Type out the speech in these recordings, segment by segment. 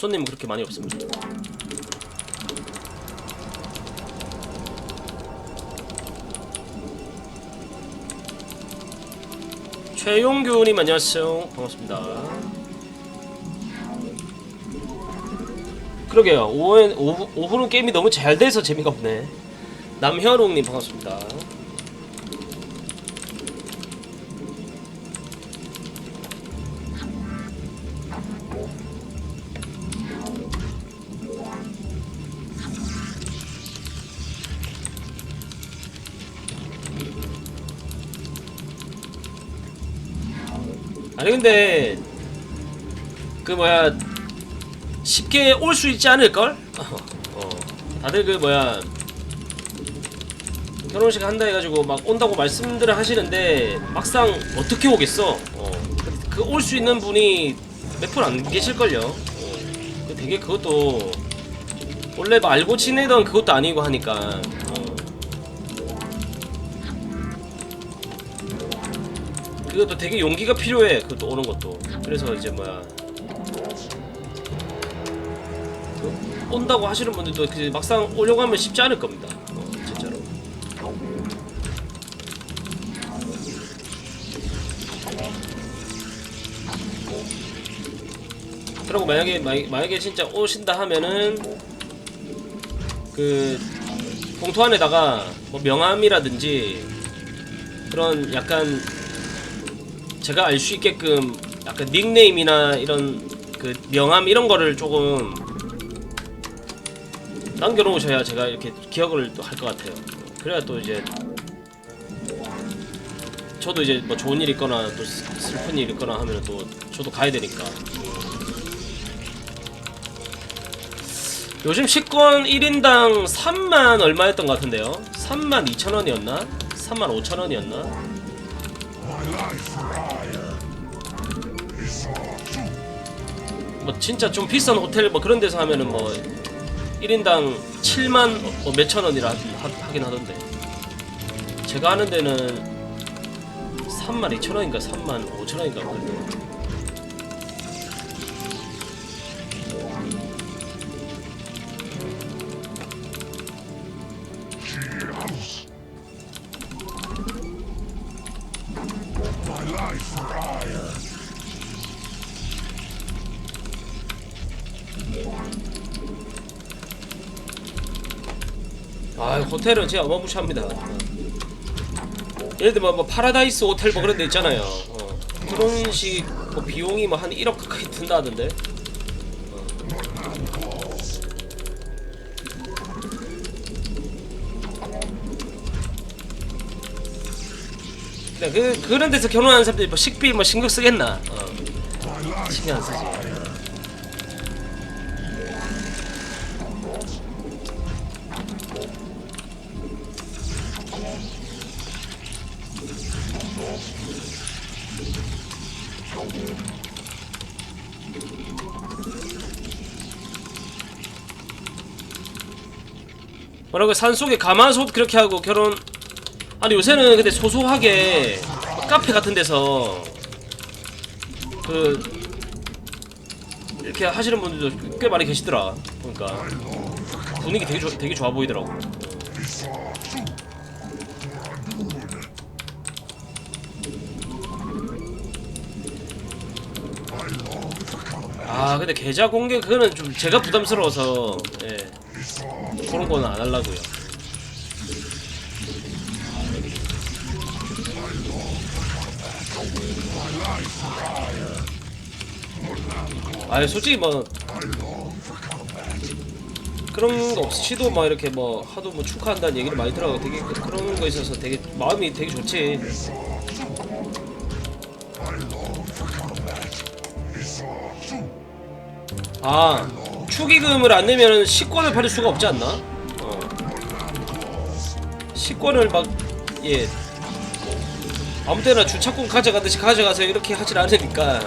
손님 그렇게 많이 없습니다. 최용규님 안녕하세요. 반갑습니다. 그러게요. 오후엔, 오후, 오후는 게임이 너무 잘 돼서 재미가 없네. 남현웅님 반갑습니다. 아니 근데 그 뭐야 쉽게 올 수 있지 않을걸? 어, 다들 그 뭐야 결혼식 한다 해가지고 막 온다고 말씀들을 하시는데 막상 어떻게 오겠어? 어, 그올 수 있는 분이 몇 분 안 계실걸요? 어, 그 되게 그것도 원래 뭐 알고 지내던 그것도 아니고 하니까 그것도 되게 용기가 필요해 그것도 오는 것도. 그래서 이제 뭐야. 그 온다고 하시는 분들도 그 막상 오려고 하면 쉽지 않을 겁니다. 어, 진짜로. 그리고 만약에 마- 만약에 진짜 오신다 하면은 그 봉투 안에다가 뭐 명함이라든지 그런 약간 제가 알 수 있게끔 약간 닉네임이나 이런 그 명함 이런 거를 조금 남겨놓으셔야 제가 이렇게 기억을 또할것 같아요. 그래야 또 이제 저도 이제 뭐 좋은 일 있거나 또 슬- 슬픈 일 있거나 하면 또 저도 가야 되니까. 요즘 식권 1인당 3만 얼마였던 것 같은데요? 3만 2천 원이었나? 3만 5천 원이었나? 뭐 진짜 좀 비싼 호텔 뭐 그런 데서 하면은 뭐 1인당 7만 뭐 몇천 원이라 하, 하긴 하던데. 제가 아는 데는 3만 2천 원인가 3만 5천 원인가 그래도 아 호텔은 진짜 어마무시합니다. 예를 들면 뭐 파라다이스 호텔 뭐 그런 데 있잖아요. 어. 그런 식 뭐 비용이 뭐 한 1억 가까이 든다 하던데. 근데 그, 그런 데서 결혼하는 사람들이 뭐 식비 뭐 신경 쓰겠나? 어. 신경 안 쓰지 뭐라고 산속에 가마솥 그렇게 하고 결혼. 아니 요새는 근데 소소하게 카페 같은 데서 그 이렇게 하시는 분들도 꽤 많이 계시더라 그러니까. 분위기 되게 좋 되게 좋아 보이더라고 아 근데 계좌 공개 그거는 좀 제가 부담스러워서 예 그런 거는 안 하려고요. 아 솔직히 뭐 그런 거 없이도 막 이렇게 뭐 하도 뭐 축하한다는 얘기를 많이 들어가고 되게 그- 그런 거 있어서 되게 마음이 되게 좋지. 아 축의금을 안 내면 식권을 받을 수가 없지 않나? 어. 식권을 막 예. 아무 때나 주차권 가져가듯이 가져가서 이렇게 하질 않으니까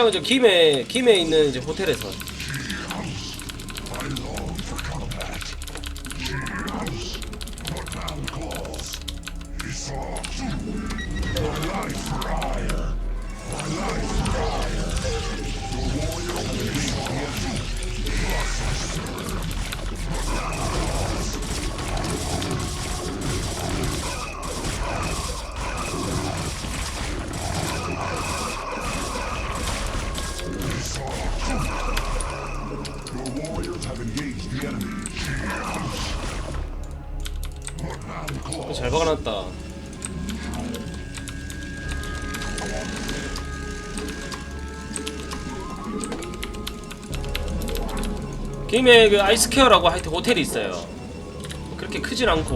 어. 식장은 저 김해 김해 있는 이제 호텔에서 김해 그 아이스케어라고 하여튼 호텔이 있어요. 그렇게 크진 않고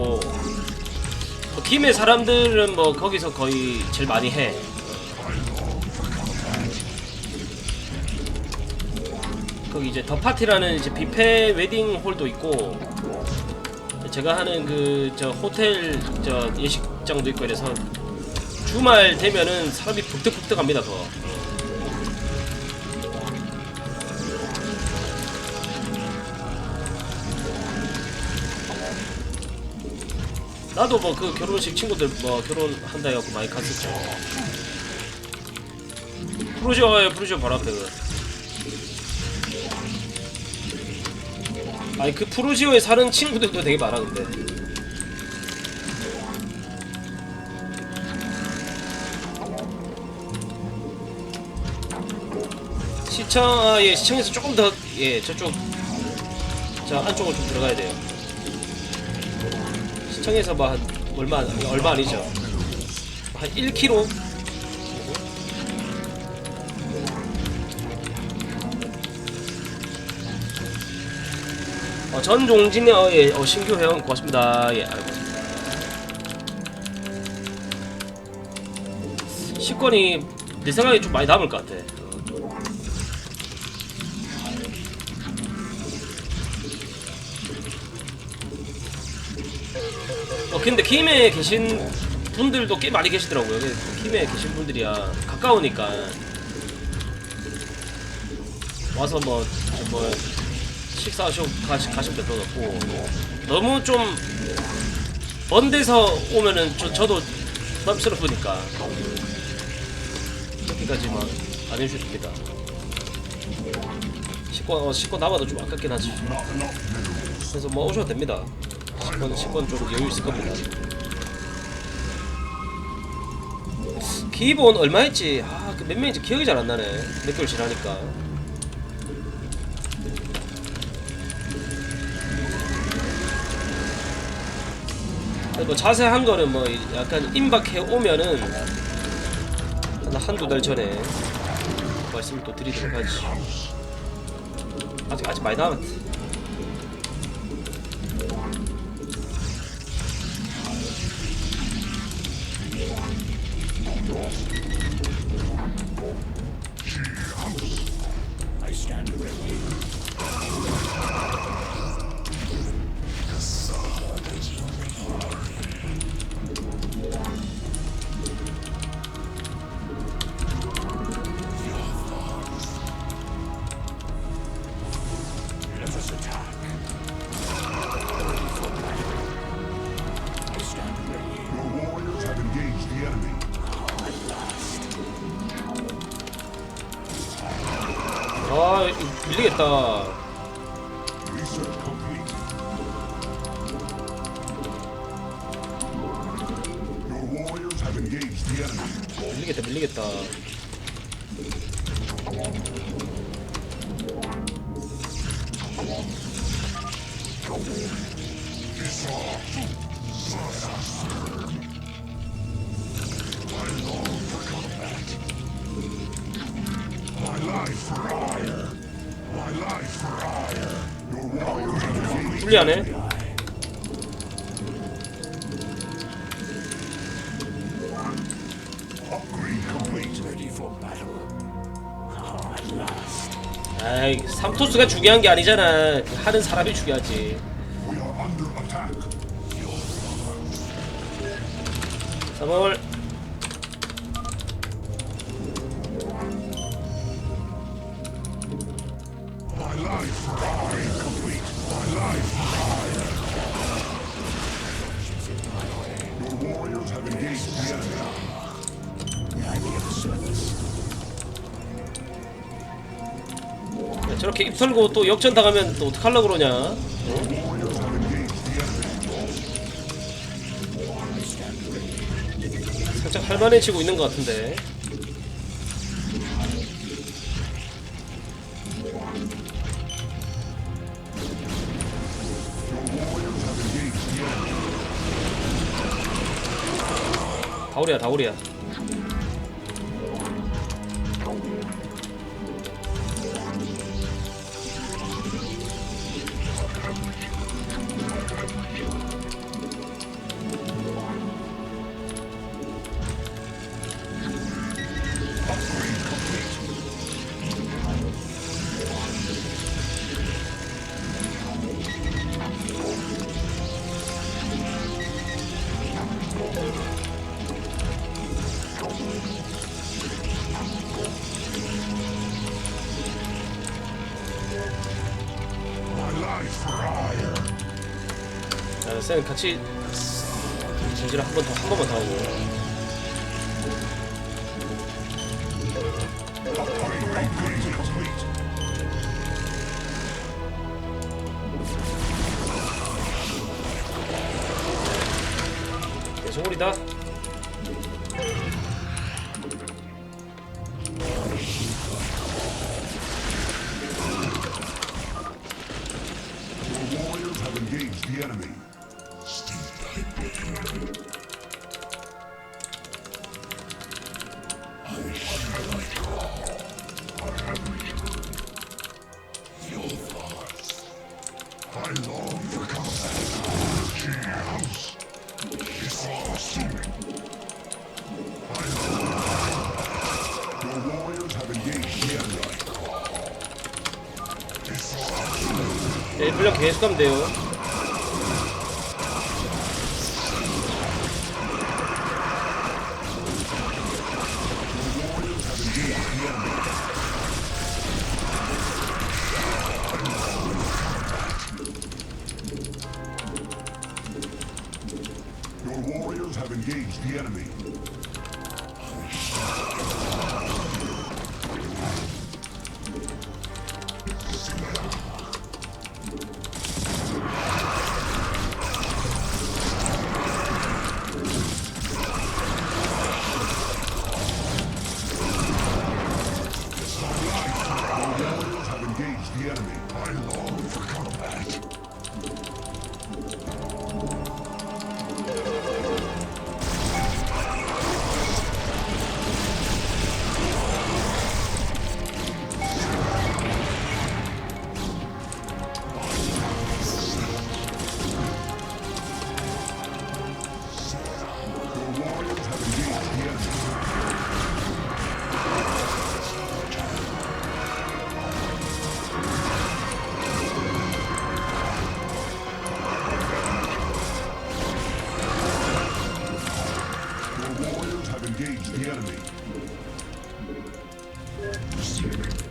뭐 김해 사람들은 뭐 거기서 거의 제일 많이 해. 거기 이제 더 파티라는 이제 뷔페 웨딩 홀도 있고 제가 하는 그 저 호텔 저 예식장도 있고 이래서 주말 되면은 사람이 북득북득합니다 그 나도 뭐 그 결혼식 친구들 뭐 결혼한다 해갖고 많이 갔었죠. 프로지오예요 프로지오 바로 앞에 그. 아니 그 프로지오에 사는 친구들도 되게 많아 근데. 시청 아, 예 시청에서 조금 더예 저쪽 저 안쪽으로 좀 들어가야 돼요. 시청에서 뭐한 얼마 얼마 아니죠? 한 1km 어, 전종진의 어, 예, 어, 신규 회원 고맙습니다. 예, 알고 있습니다. 식권이 내 생각에 좀 많이 남을 것 같아. 근데 김해에 계신 분들도 꽤 많이 계시더라고요. 그 김해에 계신 분들이야. 가까우니까. 와서 뭐, 좀뭐 식사하시고 가시, 가시면 될 것 같고. 너무 좀 먼 데서 오면은 저, 저도 부담스러우니까. 그렇게까지만 안 해주셔도 됩니다. 식권, 어, 식권 남아도 좀 아깝긴 하지. 그래서 뭐 오셔도 됩니다 식권, 식권 좀 여유 있을 겁니다 기본 얼마 했지? 아, 그 몇 명인지 기억이 잘 안 나네. 몇 개월 지나니까. 뭐 자세한 거는 뭐 약간 임박해 오면은 한 한두 달 전에 말씀을 또 드리도록 하지. 아직 아직 많이 남았. Thank you. 밀리겠다. 불리하네. 아이 삼토스가 중요한 게 아니잖아. 그 하는 사람이 중요하지. Are 저렇게 입 털고 또 역전 당하면 또 어떡하려고 그러냐 어? 살짝 할만해지고 있는 것 같은데. 다우리야 다우리야 자, 쌤 같이 전지를 한 번 더 한 번만 더 하고. 개소리다 awesome. 네, 분량 계속 가면 돼요 the enemy. Your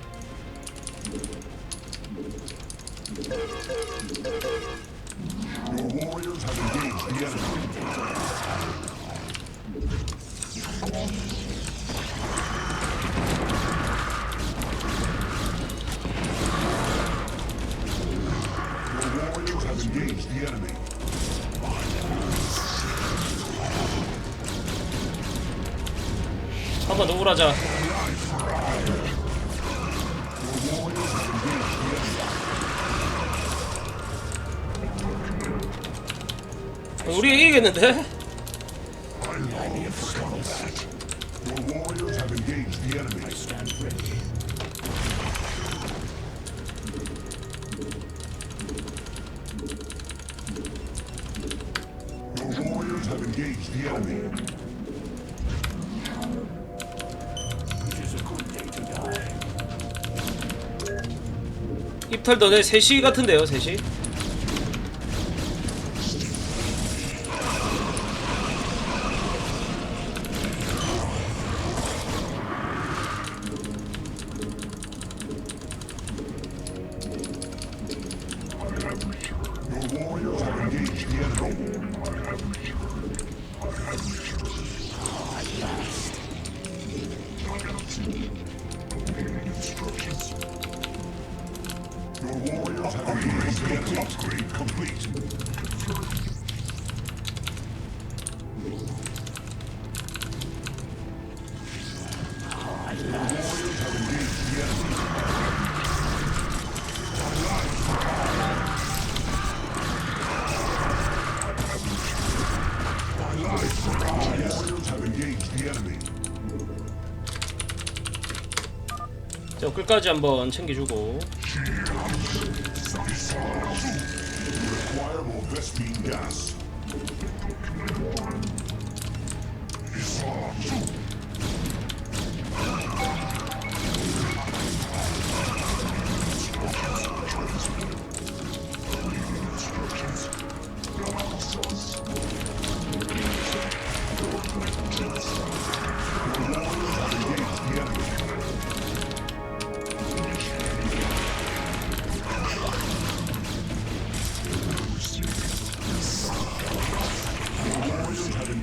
한번더 우라자 Your warriors have engaged the enemy. 우리 이기겠는데? 털 너네 3시 같은데요 3시? 자 끝까지 한번 챙겨주고 you Require more Vespine gas. Isar 2.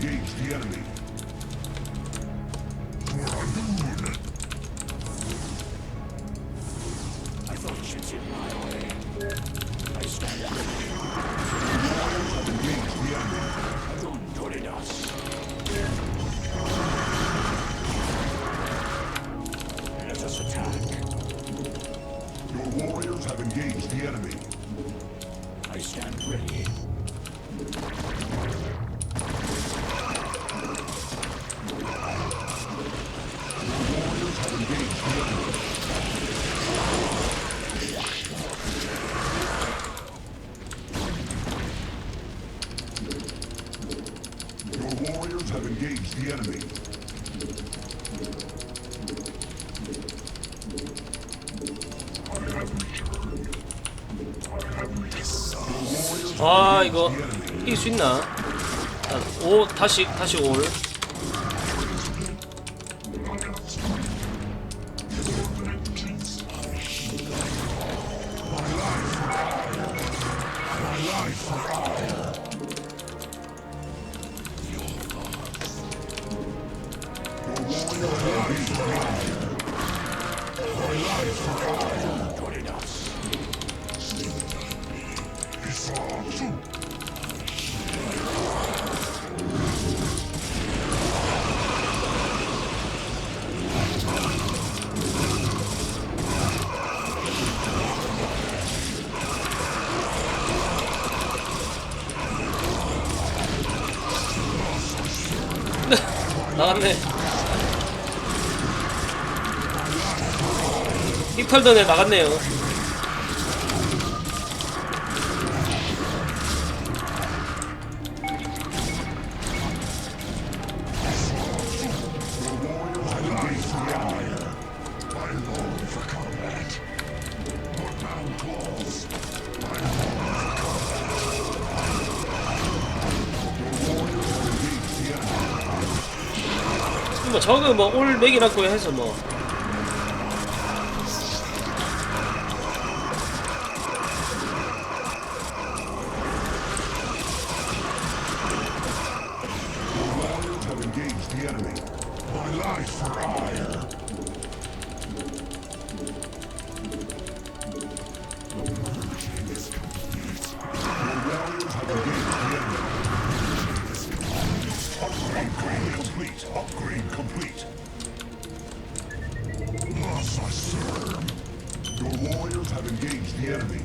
Engage the enemy. The enemy. 아 이거 이길 수 있나? 자, 오 다시 다시 올. 나갔네. 나갔네요. But now calls. 뭐 저거 뭐올 맥이라고 해서 뭐. Upgrade complete. Thus I serve. Your warriors have engaged the enemy.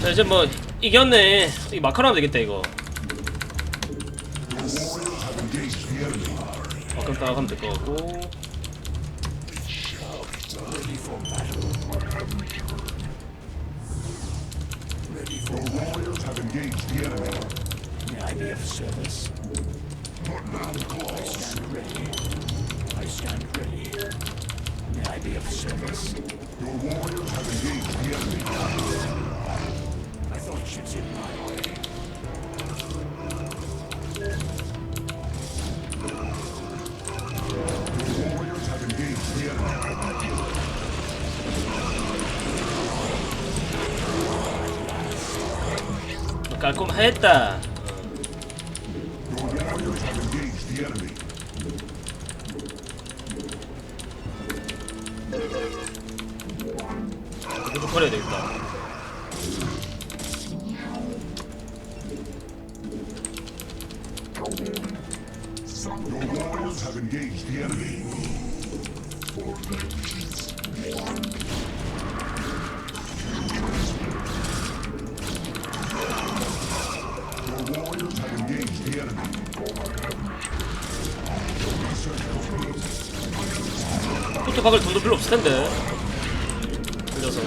자 이제 뭐 이겼네. 이 마카로 하면 되겠다 이거. Your warriors have engaged the enemy. 마카로 딱 하면 될 것 같고. Your warriors have engaged the enemy. I be of service? Calls. Stand ready. I stand ready. May I be of service? Your warriors have engaged the enemy. I thought ships in my way. Your warriors have engaged the enemy. 깔끔했다. 포트 박을 돈도 별로 없을 텐데. 그래서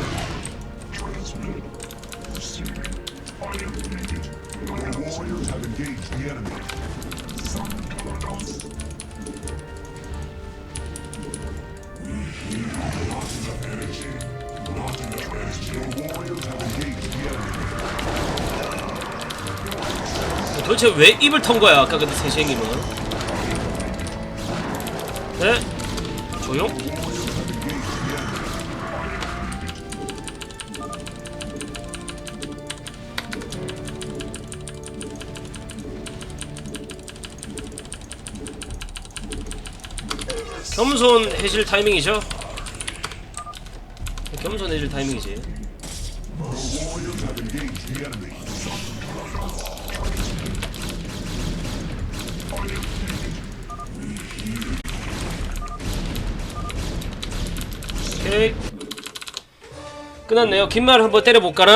도대체 왜 입을 턴 거야 아까 근데 세시행님은? 네? 조용? 겸손 해질 타이밍이죠? 겸손 해질 타이밍이지 오케이 끝났네요 긴 말 한번 때려볼까나?